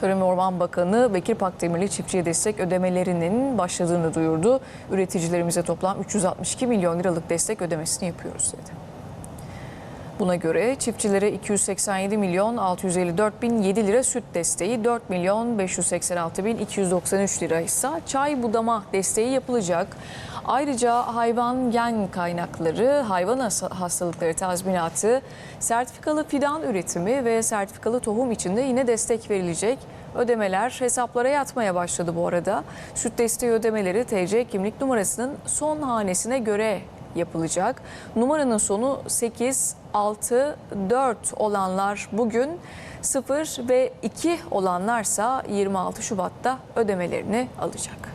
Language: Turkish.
Tarım ve Orman Bakanı Bekir Pakdemirli çiftçiye destek ödemelerinin başladığını duyurdu. Üreticilerimize toplam 362 milyon liralık destek ödemesini yapıyoruz dedi. Buna göre çiftçilere 287 milyon 654 bin 7 lira süt desteği, 4 milyon 586 bin 293 lira ise çay budama desteği yapılacak. Ayrıca hayvan gen kaynakları, hayvan has- hastalıkları tazminatı, sertifikalı fidan üretimi ve sertifikalı tohum için de yine destek verilecek. Ödemeler hesaplara yatmaya başladı bu arada. Süt desteği ödemeleri TC kimlik numarasının son hanesine göre yapılacak. Numaranın sonu 8, 6, 4 olanlar bugün 0 ve 2 olanlarsa 26 Şubat'ta ödemelerini alacak.